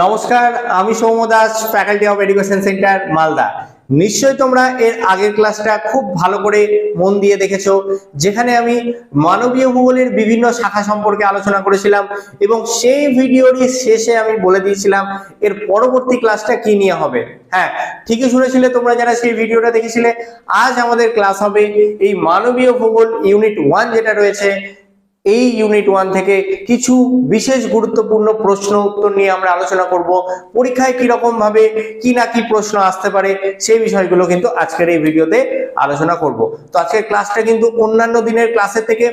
নমস্কার, আমি Soumya Das faculty of education centre Malda. নিশ্চয়ই তোমরা এর আগের ক্লাসটা খুব ভালো করে মন দিয়ে দেখেছ, যেখানে আমি মানবীয় ভূগোলের বিভিন্ন শাখা সম্পর্কে আলোচনা করেছিলাম এবং সেই ভিডিওরই শেষে আমি বলে দিয়েছিলাম এর পরবর্তী ক্লাসটা কি নিয়ে হবে। হ্যাঁ ঠিকই শুনেছিলে তোমরা যারা সেই ভিডিওটা দেখেছিলে, আজ আমাদের ক্লাস হবে এই মানবীয় ভূগোল ইউনিট ওয়ান যেটা রয়েছে এই ইউনিট ওয়ান থেকে কিছু বিশেষ গুরুত্বপূর্ণ প্রশ্ন উত্তর নিয়ে আমরা আলোচনা করব। পরীক্ষায় কি রকম ভাবে কি না কি প্রশ্ন আসতে পারে সেই বিষয়গুলো কিন্তু আজকের এই ভিডিওতে আলোচনা করব। তো আজকের ক্লাসটা কিন্তু অন্যান্য দিনের ক্লাসের থেকে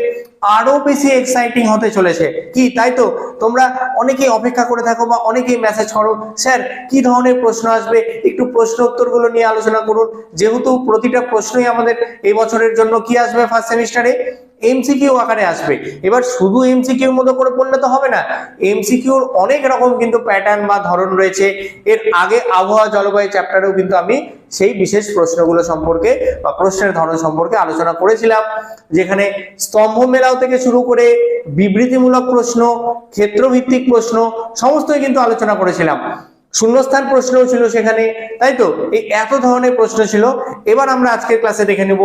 আরও বেশি এক্সাইটিং হতে চলেছে। কি, তাই তো? তোমরা অনেকেই অপেক্ষা করে থাকো বা অনেকেই মেসেজ করো, স্যার, কি ধরনের প্রশ্ন আসবে? একটু প্রশ্ন উত্তরগুলো নিয়ে আলোচনা করুন। যেহেতু প্রতিটা প্রশ্নই আমাদের এই বছরের জন্য কি আসবে ফার্স্ট সেমিস্টারে এমসিকিউ আকারে আসবে। এবার শুধু এমসিকিউর মতো করে পড়লে তো হবে না এমসিকিউর অনেক রকম কিন্তু প্যাটার্ন বা ধরন রয়েছে। এর আগে আবহাওয়া জলবায়ু চ্যাপ্টারেও কিন্তু আমি সেই বিশেষ প্রশ্নগুলো সম্পর্কে বা প্রশ্নের ধরন সম্পর্কে আলোচনা করেছিলাম, যেখানে স্তম্ভ মেলাও থেকে শুরু করে বিবৃতিমূলক প্রশ্ন, ক্ষেত্রভিত্তিক প্রশ্ন, সমস্তই কিন্তু আলোচনা করেছিলাম। শূন্যস্থান প্রশ্নও ছিল সেখানে, তাই তো? এই এত ধরনের প্রশ্ন ছিল। এবার আমরা আজকের ক্লাসে দেখে নেব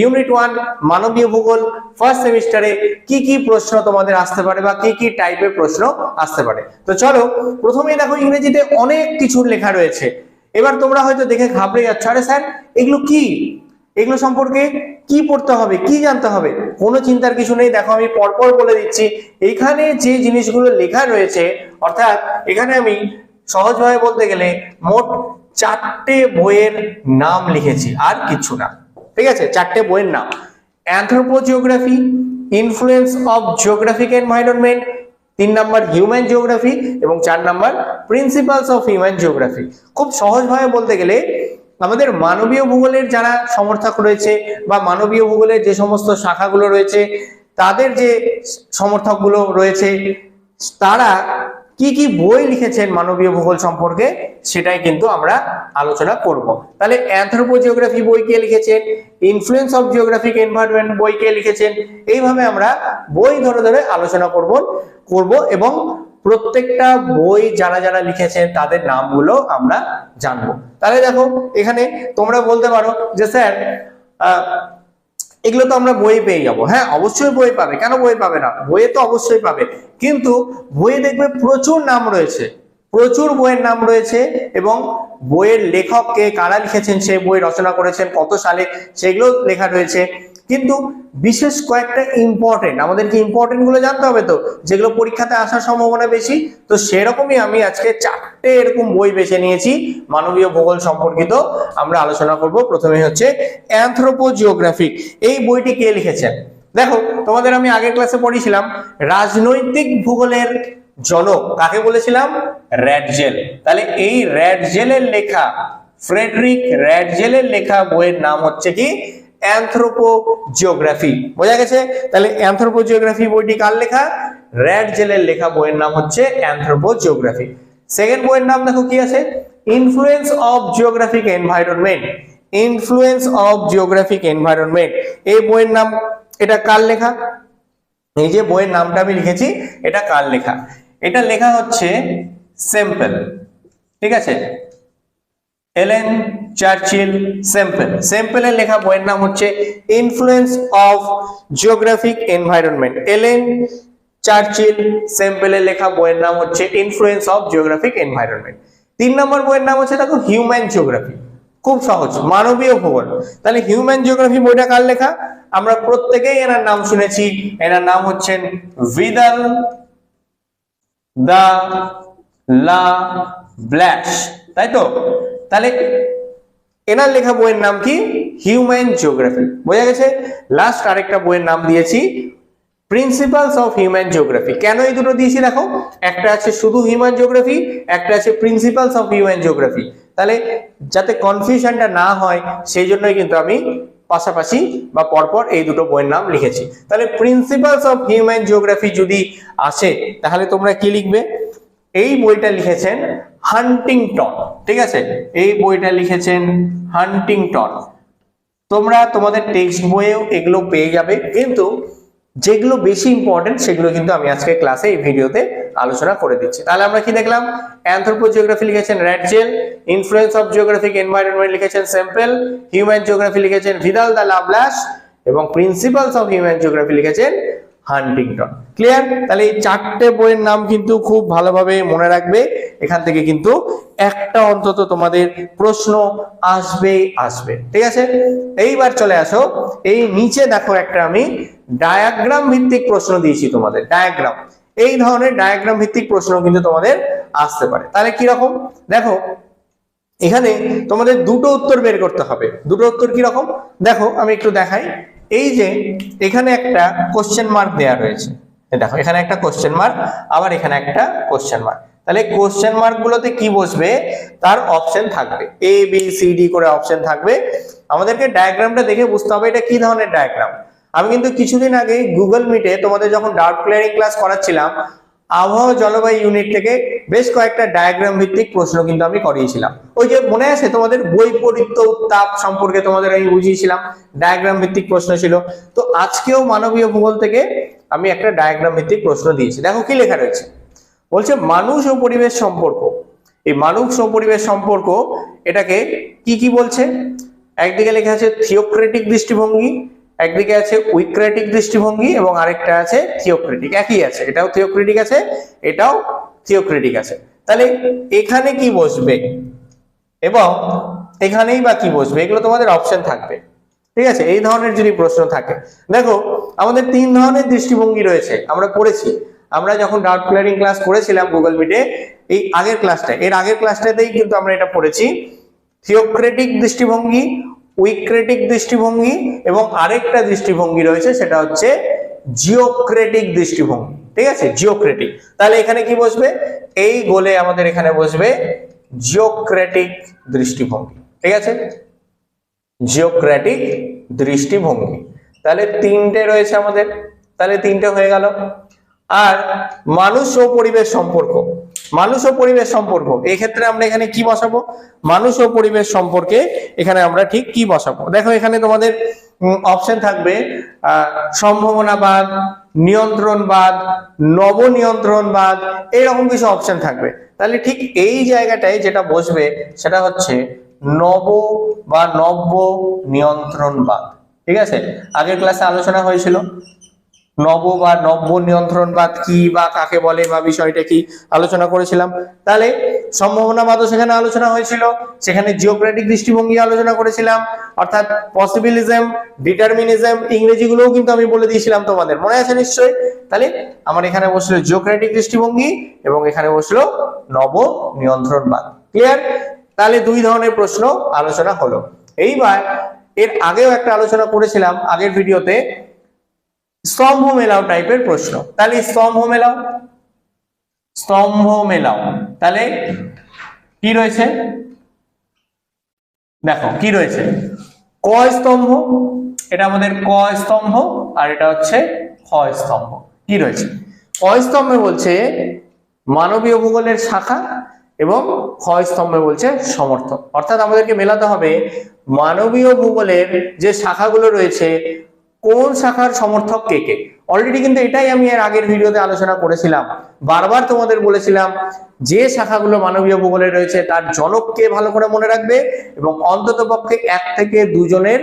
ইউনিট ওয়ান মানবীয় ভূগোল ফার্স্ট সেমিস্টারে কি কি প্রশ্ন তোমাদের আসতে পারে বা কি কি টাইপের প্রশ্ন আসতে পারে। তো চলো, প্রথমেই দেখো ইংরেজিতে অনেক কিছু লেখা রয়েছে। এবার তোমরা হয়তো দেখে ঘাবড়ে যাচ্ছ, আরে স্যার, এগুলো কি? এগুলো সম্পর্কে কি পড়তে হবে? কি জানতে হবে? কোনো চিন্তার কিছু নেই। দেখো আমি পরপর বলে দিচ্ছি। এখানে যে জিনিসগুলো লেখা রয়েছে, অর্থাৎ এখানে আমি সহজভাবে বলতে গেলে মোট চারটে বইয়ের নাম লিখেছি, আর কিছু না। ঠিক আছে? চারটে বইয়ের নাম। Anthropogeography influence of geographic environment তিন নাম্বার হিউম্যান জিওগ্রাফি এবং চার number principles of human geography খুব সহজভাবে বলতে গেলে আমাদের মানবীয় ভূগোলের যারা সমর্থক রয়েছে বা মানবীয় ভূগোলের যে সমস্ত শাখাগুলো রয়েছে, তাদের যে সমর্থকগুলো রয়েছে, তারা কি কি বই লিখেছেন মানবীয় ভূগোল সম্পর্কে সেটাই কিন্তু আমরা আলোচনা করব। তাহলে অ্যান্থ্রোপোজিওগ্রাফি বই কে লিখেছেন ইনফ্লুয়েন্স অফ জিওগ্রাফিক এনভায়রনমেন্ট বই কে লিখেছেন, এইভাবে আমরা বই ধরে ধরে আলোচনা করব করব এবং প্রত্যেকটা বই যারা যারা লিখেছেন তাদের নামগুলো আমরা জানব। তাহলে দেখো, এখানে তোমরা বলতে পারো যে স্যার এগুলো তো আমরা বইয়ে পেয়ে যাব। হ্যাঁ অবশ্যই বই পাবে। কেন বই পাবে না? বইয়ে তো অবশ্যই পাবে। কিন্তু বইয়ে দেখবে প্রচুর নাম রয়েছে। প্রচুর বইয়ের নাম রয়েছে এবং বইয়ের লেখককে কারা লিখেছেন সে বই রচনা করেছেন, কত সালে সেগুলো লেখা রয়েছে। কিন্তু বিশেষ কয়েকটা ইম্পর্টেন্ট আমাদেরকে ইম্পর্টেন্টগুলো জানতে হবে তো, যেগুলো পরীক্ষাতে আসার সম্ভাবনা বেশি, তো সেরকমই আমি আজকে চারটে এরকম বই বেছে নিয়েছি, মানবীয় ভূগোল সম্পর্কিত, আমরা আলোচনা করব প্রথমে হচ্ছে অ্যান্থ্রোপোজিওগ্রাফিক এই বইটি কে লিখেছেন? দেখো, তোমাদের আমি আগের ক্লাসে পড়িয়েছিলাম, রাজনৈতিক ভূগোলের জনক, কাকে বলেছিলাম? র্যাডজেল তাহলে এই র্যাডজেলের লেখা ফ্রেডরিক র্যাডজেলের লেখা বইয়ের নাম হচ্ছে কি? অ্যান্থ্রোপোজিওগ্রাফি বোঝা গেছে? তাহলে অ্যান্থ্রোপোজিওগ্রাফি বইটি কার লেখা? র্যাডজেলের লেখা বইয়ের নাম হচ্ছে অ্যান্থ্রোপোজিওগ্রাফি সেকেন্ড বইয়ের নাম দেখো কি আছে? Influence of geographic environment influence of geographic environment এই বইয়ের নাম, এটা কার লেখা? এই যে বইয়ের নামটা আমি লিখেছি, এটা কার লেখা? এটা লেখা হচ্ছে সেম্পল ঠিক আছে? এলেন চার্চিল সেম্পল সেম্পলের লেখা বইয়ের নাম হচ্ছে influence of geographic environment Ellen Churchill সেম্পলের লেখা বইয়ের নাম হচ্ছে ইনফ্লুয়েন্স অফ জিওগ্রাফিক এনভায়রনমেন্ট তিন নম্বর বইয়ের নাম হচ্ছে দেখো হিউম্যান জিওগ্রাফি খুব সহজ, মানবীয় ভূগোল। তাহলে হিউম্যান জিওগ্রাফি বইটা কার লেখা? আমরা প্রত্যেকেই এনার নাম শুনেছি। এনার নাম হচ্ছেন ভিদাল দা লা ব্ল্যাশ তাই তো? তাহলে এনার লেখা বইয়ের নাম কি? হিউম্যান জিওগ্রাফি বোঝা গেছে? লাস্ট আরেকটা বইয়ের নাম দিয়েছি। প্রিন্সিপালস অফ হিউম্যান জিওগ্রাফি কেন এই দুটো দিয়েছি দেখো? একটা আছে শুধু হিউম্যান জিওগ্রাফি একটা আছে প্রিন্সিপালস অফ হিউম্যান জিওগ্রাফি তাহলে যাতে কনফিউশনটা না হয়, সেই জন্যই কিন্তু আমি পাশাপাশি বা পরপর এই দুটো বইয়ের নাম লিখেছি। তাহলে প্রিন্সিপালস অফ হিউম্যান জিওগ্রাফি যদি আসে, তাহলে তোমরা কি লিখবে? এই বইটা লিখেছেন হান্টিংটন ঠিক আছে? এই বইটা লিখেছেন হান্টিংটন তোমরা তোমাদের টেক্সট বইয়েও এগুলো পেয়ে যাবে, কিন্তু যেগুলো বেশি ইম্পর্টেন্ট সেগুলো কিন্তু আমি আজকে ক্লাসে এই ভিডিওতে আলোচনা করে দিচ্ছি। তাহলে আমরা কি দেখলাম? অ্যানথ্রোপো জিওগ্রাফি লিখেছেন Ratzel influence of geographic environment লিখেছেন স্যাম্পল হিউম্যান জিওগ্রাফি লিখেছেন ভিদাল দা লাভলাস এবং প্রিন্সিপালস অফ হিউম্যান জিওগ্রাফি লিখেছেন হান্টিংটন ক্লিয়ার তাহলে এই চারটে বইয়ের নাম কিন্তু খুব ভালোভাবে মনে রাখবে। এখান থেকে কিন্তু একটা অন্তত তোমাদের প্রশ্ন আসবেই আসবে। ঠিক আছে? এইবার চলে আসো। এই নিচে দেখো একটা আমি ডায়াগ্রাম ভিত্তিক প্রশ্ন দিয়েছি তোমাদের। ডায়াগ্রাম এই ধরনের ডায়াগ্রাম ভিত্তিক প্রশ্ন কিন্তু তোমাদের আসতে পারে। তাহলে কি রকম? দেখো, এখানে তোমাদের দুটো উত্তর বের করতে হবে। দুটো উত্তর কি রকম? দেখো, আমি একটু দেখাই। এই যে এখানে একটা কোশ্চেন মার্ক দেয়া রয়েছে। দেখো, এখানে একটা কোশ্চেন মার্ক আবার এখানে একটা কোশ্চেন মার্ক তাহলে কোশ্চেন মার্ক গুলোতে কি বসবে? তার অপশন থাকবে। এ বি সি ডি করে অপশন থাকবে। আমাদেরকে ডায়াগ্রামটা দেখে বুঝতে হবে এটা কি ধরনের ডায়াগ্রাম আমি কিন্তু কিছুদিন আগে গুগল মিটে তোমাদের যখন ডার্ক ক্লিয়ারিং ক্লাস করাচ্ছিলাম আবহাওয়া জলবায়ু ইউনিট থেকে বেশ কয়েকটা ডায়াগ্রাম ভিত্তিক প্রশ্ন কিন্তু আমি করিয়েছিলাম। ওই যে মনে আছে তোমাদের বৈপরীত্য উত্তাপ সম্পর্কে তোমাদের আমি বুঝিয়েছিলাম ডায়াগ্রাম ভিত্তিক প্রশ্ন ছিল। তো আজকেও মানবীয় ভূগোল থেকে আমি একটা ডায়াগ্রাম ভিত্তিক প্রশ্ন দিয়েছি। দেখো কি লেখা রয়েছে? বলছে মানুষ ও পরিবেশ সম্পর্ক। এই মানুষ ও পরিবেশ সম্পর্ক এটাকে কি কি বলছে? একদিকে লেখা আছে থিওক্রেটিক দৃষ্টিভঙ্গি একদিকে আছে উইক্রেটিক দৃষ্টিভঙ্গি এবং আরেকটা আছে থিওক্রেটিক। একই আছে, এটাও থিওক্রেটিক আছে, এটাও থিওক্রেটিক আছে। তাহলে এখানে কি বসবে? এবং এখানেই বা কি বসবে? এগুলো তোমাদের অপশন থাকবে। ঠিক আছে? এই ধরনের যদি প্রশ্ন থাকে। দেখো, আমাদের তিন ধরনের দৃষ্টিভঙ্গি রয়েছে, আমরা পড়েছি। আমরা যখন ডাউট ক্লিয়ারিং ক্লাস করেছিলাম গুগল মিটে এই আগের ক্লাসটা এর আগের ক্লাসটাতেই কিন্তু আমরা এটা পড়েছি। থিওক্রেটিক দৃষ্টিভঙ্গি উইক্রেটিক দৃষ্টিভঙ্গি এবং আরেকটা দৃষ্টিভঙ্গি রয়েছে, সেটা হচ্ছে জিওক্রেটিক দৃষ্টিভঙ্গি। ঠিক আছে? জিওক্রেটিক। তাহলে এখানে কি বসবে? এই গোলে আমাদের এখানে বসবে জিওক্রেটিক দৃষ্টিভঙ্গি। ঠিক আছে? জিওক্রেটিক দৃষ্টিভঙ্গি। তাহলে তিনটে রয়েছে আমাদের। তাহলে তিনটে হয়ে গেল। আর মানুষ ও পরিবেশ সম্পর্ক, মানুষ ও পরিবেশ সম্পর্ক। এই ক্ষেত্রে আমরা এখানে কি বসাবো? মানুষ ও পরিবেশ সম্পর্কে এখানে আমরা ঠিক কি বসাবো? দেখো, এখানে তোমাদের অপশন থাকবে সম্ভাবনাবাদ, নিয়ন্ত্রণবাদ, নবনিয়ন্ত্রণবাদ এইরকম কিছু অপশন থাকবে। তাহলে ঠিক এই জায়গাটায় যেটা বসবে, সেটা হচ্ছে নব বা নব্য নিয়ন্ত্রণবাদ। ঠিক আছে? আগের ক্লাসে আলোচনা হয়েছিল। নব বা নব্য নিয়ন্ত্রণবাদ কি বা কাকে বলে বা বিষয়টা কি আলোচনা করেছিলাম। তাহলে সম্ভাবনাবাদও সেখানে আলোচনা হয়েছিল। সেখানে জিওক্রেটিক দৃষ্টিভঙ্গি আলোচনা করেছিলাম। অর্থাৎ পসিবিলিজম ডিটারমিনিজম ইংরেজিগুলোও কিন্তু আমি বলে দিয়েছিলাম তোমাদের। মনে আছে নিশ্চয়ই? তাহলে আমার এখানে বসল জিওক্রেটিক দৃষ্টিভঙ্গি এবং এখানে বসল নব নিয়ন্ত্রণবাদ ক্লিয়ার তাহলে দুই ধরনের প্রশ্ন আলোচনা হলো। এইবার এর আগেও একটা আলোচনা করেছিলাম আগের ভিডিওতে স্তম্ভ মেলাও টাইপের প্রশ্ন। তাহলে স্তম্ভ মেলাও স্তম্ভ মেলাও তাহলে কি রয়েছে? দেখো, কি রয়েছে? ক স্তম্ভ, এটা আমাদের ক স্তম্ভ আর এটা হচ্ছে খ স্তম্ভ। কি রয়েছে? ক স্তম্ভে বলছে মানবীয় ভূগোলের শাখা এবং খ স্তম্ভে বলছে সমর্থক। অর্থাৎ আমাদেরকে মেলাতে হবে মানবীয় ভূগোলের যে শাখাগুলো রয়েছে কোন শাখার সমর্থক কে কে? অলরেডি কিন্তু এটাই আমি এর আগের ভিডিওতে আলোচনা করেছিলাম। বারবার তোমাদের বলেছিলাম, যে শাখাগুলো মানবীয় ভূগোলে রয়েছে, তার জনককে ভালো করে মনে রাখবে এবং অন্তত পক্ষে এক থেকে দুজনের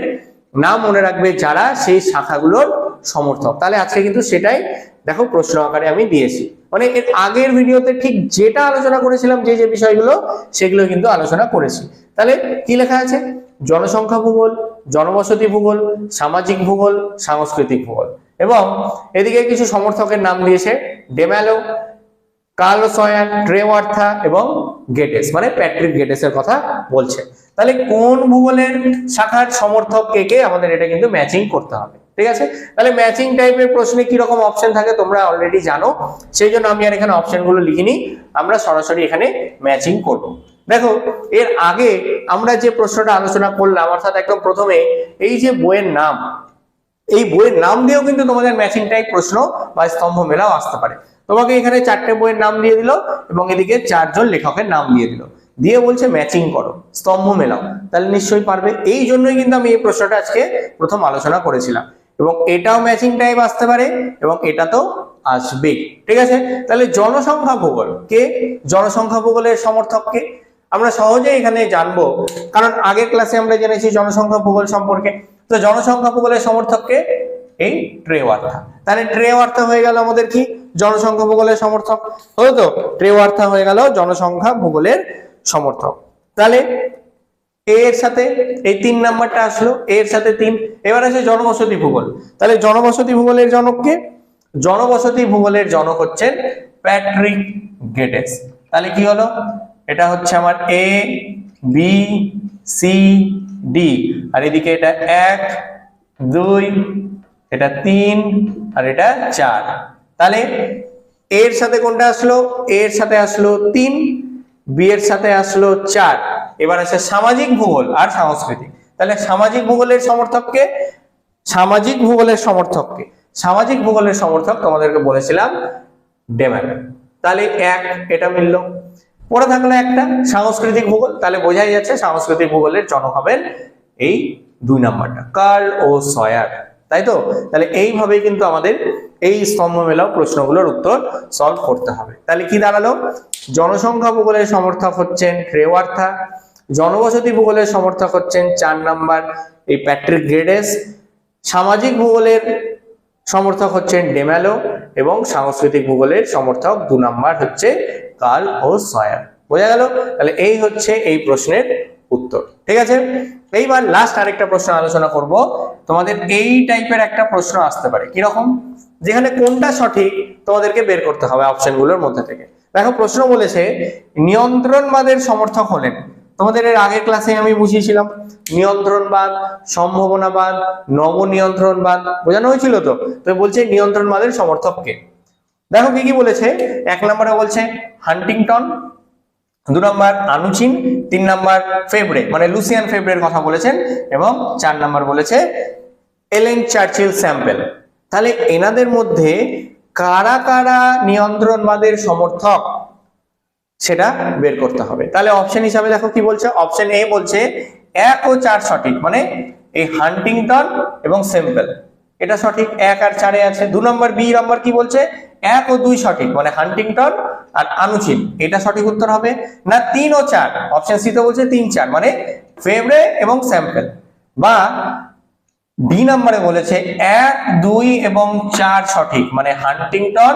নাম মনে রাখবে যারা সেই শাখাগুলোর সমর্থক। তাহলে আজকে কিন্তু সেটাই, দেখো প্রশ্ন আকারে আমি দিয়েছি। মানে এর আগের ভিডিওতে ঠিক যেটা আলোচনা করেছিলাম, যে যে বিষয়গুলো, সেগুলো কিন্তু আলোচনা করেছি। তাহলে কি লেখা আছে? জনসংখ্যা ভূগোল, জনবসতি ভূগোল, সামাজিক ভূগোল, সাংস্কৃতিক ভূগোল। এবং এদিকে কিছু সমর্থকের নাম দিয়েছে, ডেম্যালো, কার্ল সয়ান ট্রেওয়ার্থা এবং গেটেস মানে প্যাট্রিক গেটেসের কথা বলছে। তাহলে কোন ভূগোলের শাখার সমর্থক কে কে? আমাদের এটা কিন্তু ম্যাচিং করতে হবে। ঠিক আছে? তাহলে ম্যাচিং টাইপের প্রশ্নে কি রকম অপশন থাকে তোমরা অলরেডি জানো। সেই জন্য আমি আর এখানে অপশনগুলো লিখিনি। আমরা সরাসরি এখানে ম্যাচিং করব। দেখো, এর আগে আমরা যে প্রশ্নটা আলোচনা করলাম, অর্থাৎ একদম প্রথমে এই যে বইয়ের নাম, এই বইয়ের নাম দিয়েও কিন্তু তোমাদের ম্যাচিং টাইপ প্রশ্ন বা স্তম্ভ মেলাও আসতে পারে। তোমাকে এখানে চারটে বইয়ের নাম দিয়ে দিল এবং এদিকে চারজন লেখকের নাম দিয়ে দিল। দিয়ে বলছে ম্যাচিং করো, স্তম্ভ মেলাও। তাহলে নিশ্চয়ই পারবে। এই জন্যই কিন্তু আমি এই প্রশ্নটা আজকে প্রথম আলোচনা করেছিলাম। এবং এটাও ম্যাচিং টাইপ আসতে পারে এবং এটা তো আসবে ঠিক আছে? তাহলে জনসংখ্যা ভূগোল। কে? জনসংখ্যা ভূগোলের সমর্থক কে? আমরা সহজে এখানে জানব। কারণ আগের ক্লাসে আমরা জেনেছি জনসংখ্যা ভূগোল সম্পর্কে। তো জনসংখ্যা ভূগোলের সমর্থককে এই ট্রেওয়ার্থা তাহলে ট্রেওয়ার্থা হয়ে গেল আমাদের কি? জনসংখ্যা ভূগোলের সমর্থক। হলো তো? ট্রেওয়ার্থা হয়ে গেল জনসংখ্যা ভূগোলের সমর্থক। তাহলে এর সাথে এই তিন নাম্বারটা আসলো এর সাথে তিন। এবার আছে জনবসতি ভূগোল। তাহলে জনবসতি ভূগোলের জনককে জনবসতি ভূগোলের জনক হচ্ছেন প্যাট্রিক গেটেস। তাহলে কি হলো? এটা হচ্ছে আমার এ বি সি ডি আর এদিকে এটা এক, দুই, এটা তিন, আর এটা চার। তাহলে এর সাথে কোনটা আসলো? এর সাথে আসলো তিন বি এর সাথে আসলো চার। এবার আছে সামাজিক ভূগোল আর সাংস্কৃতিক। তাহলে সামাজিক ভূগোলের সমর্থককে, সামাজিক ভূগোলের সমর্থককে, সামাজিক ভূগোলের সমর্থক তোমাদেরকে বলেছিলাম ডেম্যান তাহলে এক, এটা মিলল। পড়ে থাকল একটা, সাংস্কৃতিক ভূগোল, তাহলে বোঝাই যাচ্ছে সাংস্কৃতিক ভূগোলের জনক হবেন এই দুই নাম্বারটা, কার্ল ও সয়ার, তাই তো? তাহলে এইভাবেই কিন্তু আমাদের এই স্তম্ভ মেলাও প্রশ্নগুলোর উত্তর সলভ করতে হবে। তাহলে কি দাঁড়াল? জনসংখ্যা ভূগোলের সমর্থক হচ্ছেন ট্রেওয়ার্থা জনবসতি ভূগোলের সমর্থক হচ্ছেন চার নাম্বার এই প্যাট্রিক গ্রেডেস। সামাজিক ভূগোলের সমর্থক হচ্ছেন ডেম্যালো এবং সাংস্কৃতিক ভূগোলের সমর্থক দু নাম্বার হচ্ছে কার্ল ও সয়ার বোঝা গেল? তাহলে এই হচ্ছে এই প্রশ্নের উত্তর। ঠিক আছে? এইবার লাস্ট আরেকটা প্রশ্ন আলোচনা করব। তোমাদের এই টাইপের একটা প্রশ্ন আসতে পারে। কীরকম? যেখানে কোনটা সঠিক তোমাদেরকে বের করতে হবে অপশনগুলোর মধ্যে থেকে। দেখো, প্রশ্ন বলেছে, নিয়ন্ত্রণবাদের সমর্থক হলেন তোমাদের এর আগের ক্লাসে আমি বুঝিয়েছিলাম নিয়ন্ত্রণবাদ, সম্ভাবনাবাদ, নবনিয়ন্ত্রণবাদ, বোঝানো হয়েছিল তো? তো বলছে নিয়ন্ত্রণবাদের সমর্থককে। দেখো কি কি বলেছে? এক নম্বরে বলছে হান্টিংটন, দু নম্বর আনুচিন, তিন নম্বর ফেব্রে মানে লুসিয়ান ফেব্রের কথা বলেছেন, এবং চার নম্বর বলেছে এলেন চার্চিল স্যাম্পেল। তাহলে এনাদের মধ্যে কারা কারা নিয়ন্ত্রণবাদের সমর্থক? সেটা বের করতে হবে। তাহলে অপশন হিসাবে দেখো কি বলছে? অপশন এ বলছে এক ও চার সঠিক মানে এই হান্টিংটন এবং স্যাম্পেল এটা সঠিক এক আর চারে আছে। দু নম্বর বি নম্বর কি বলছে? এক ও দুই সঠিক মানে হান্টিংটন আর আনুচিন এটা সঠিক উত্তর হবে না তিন ও চার। অপশন সি তে বলছে তিন চার মানে ফেব্রে এবং স্যাম্পেল বা ডি নম্বরে বলেছে এক, দুই এবং চার সঠিক মানে হান্টিংটন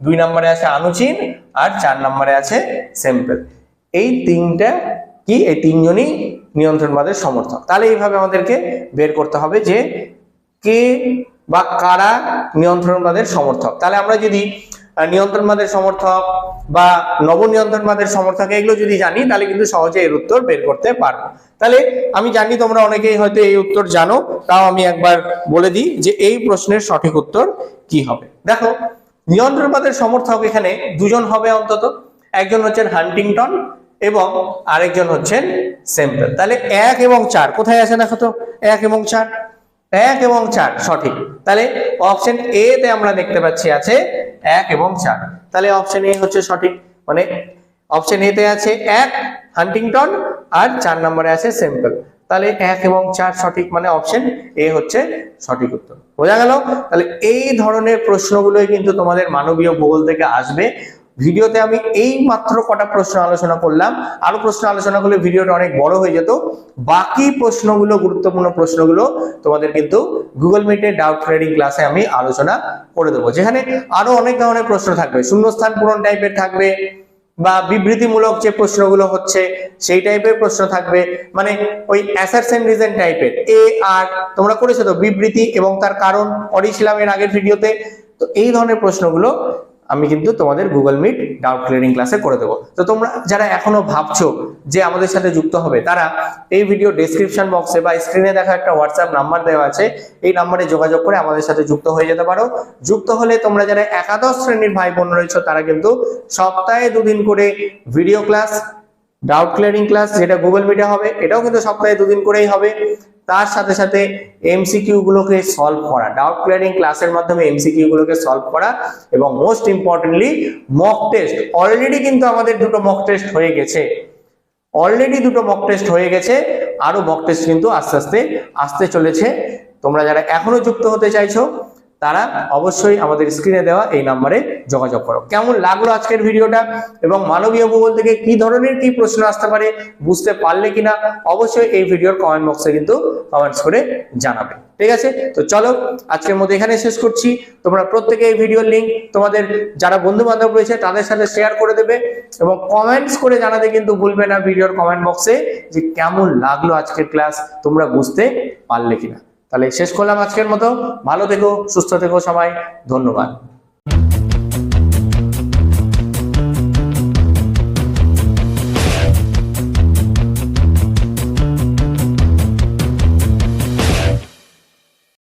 দুই নম্বরে আছে আনুচিন আর চার নম্বরে আছে স্যাম্পেল এই তিনটা কি? এই তিনজনই নিয়ন্ত্রণবাদের সমর্থক। তাহলে এইভাবে আমাদেরকে বের করতে হবে যে কে বা কারা নিয়ন্ত্রণবাদের সমর্থক। তাহলে আমরা যদি নিয়ন্ত্রণবাদের সমর্থক বা নবনিয়ন্ত্রণবাদের সমর্থক এগুলো যদি জানি, তাহলে কিন্তু সহজে এর উত্তর বের করতে পারব। তাহলে আমি জানি তোমরা অনেকেই হয়তো এই উত্তর জানো, তাও আমি একবার বলে দিই যে এই প্রশ্নের সঠিক উত্তর কি হবে। দেখো নিয়ন্ত্রণবাদের সমর্থক এখানে দুজন হবে অন্তত। একজন হচ্ছেন হান্টিংটন এবং আরেকজন হচ্ছেন সেম্পল তাহলে এক এবং চার, কোথায় আছে দেখো তো? এক এবং চার। এক এবং চার, সঠিক। তাহলে অপশন এ তে আমরা দেখতে পাচ্ছি আছে এক এবং চার। তাহলে অপশন এ হচ্ছে সঠিক। মানে অপশন এ তে আছে এক হান্টিংটন আর চার নম্বরে আছে সিম্পল তাহলে এক এবং চার সঠিক মানে অপশন এ হচ্ছে সঠিক উত্তর। বোঝা গেল? তাহলে এই ধরনের প্রশ্নগুলোই কিন্তু তোমাদের মানবীয় ভূগোল থেকে আসবে। ভিডিওতে আমি এই মাত্র কটা প্রশ্ন আলোচনা করলাম। আরও প্রশ্ন আলোচনা করলে ভিডিওটা অনেক বড় হয়ে যেত। বাকি প্রশ্নগুলো, গুরুত্বপূর্ণ প্রশ্নগুলো তোমাদের কিন্তু গুগল মিটে ডাউট ক্লিয়ারিং ক্লাসে আমি আলোচনা করে দেবো। যেখানে আরও অনেক ধরনের প্রশ্ন থাকবে। শূন্যস্থান পূরণ টাইপের থাকবে। বা বিবৃতিমূলক যে প্রশ্নগুলো হচ্ছে, সেই টাইপের প্রশ্ন থাকবে। মানে ওই অ্যাসারশন রিজন টাইপের এ আর তোমরা করেছ তো বিবৃতি এবং তার কারণ পড়েছিলাম এর আগের ভিডিওতে তো এই ধরনের প্রশ্নগুলো আমি কিন্তু তোমাদের গুগল মিট ডাউট ক্লিয়ারিং ক্লাসে করে দেবো। তো তোমরা যারা এখনও ভাবছ যে আমাদের সাথে যুক্ত হবে, তারা এই ভিডিও ডেসক্রিপশন বক্সে বা স্ক্রিনে দেখা একটা হোয়াটসঅ্যাপ নাম্বার দেওয়া আছে, এই নাম্বারে যোগাযোগ করে আমাদের সাথে যুক্ত হয়ে যেতে পারো। যুক্ত হলে তোমরা যারা একাদশ শ্রেণির ভাই বোন রয়েছে, তারা কিন্তু সপ্তাহে দুদিন করে video class doubt clearing class যেটা গুগল মিটে হবে, এটাও কিন্তু সপ্তাহে দুদিন করেই হবে। তার সাথে সাথে এমসিকিউ গুলোকে সলভ করা ডাউট ক্লিয়ারিং ক্লাসের মাধ্যমে এমসিকিউ গুলোকে সলভ করা এবং most importantly mock test already কিন্তু আমাদের দুটো মক টেস্ট হয়ে গেছে। অলরেডি দুটো মক টেস্ট হয়ে গেছে, আরও মক টেস্ট কিন্তু আস্তে আস্তে আসতে চলেছে। তোমরা যারা এখনও যুক্ত হতে চাইছো তারা অবশ্যই আমাদের স্ক্রিনে দেওয়া এই নাম্বারে যোগাযোগ করো। কেমন লাগল আজকের ভিডিওটা এবং মানবীয় ভূগোল থেকে কি ধরনের কি প্রশ্ন আসতে পারে বুঝতে পারলে কিনা অবশ্যই এই ভিডিওর কমেন্ট বক্সে কিন্তু কমেন্টস করে জানাবে। ঠিক আছে? তো চলো আজকের মধ্যে এখানে শেষ করছি। তোমরা প্রত্যেকে এই ভিডিওর লিংক তোমাদের যারা বন্ধু বান্ধব রয়েছে তাদের সাথে শেয়ার করে দেবে এবং কমেন্টস করে জানাতে কিন্তু ভুলবে না ভিডিওর কমেন্ট বক্সে যে কেমন লাগল আজকের ক্লাস তোমরা বুঝতে পারলে কিনা। তাহলে শেষ করলাম আজকের মতো। ভালো থেকো সুস্থ থেকো সবাই। ধন্যবাদ।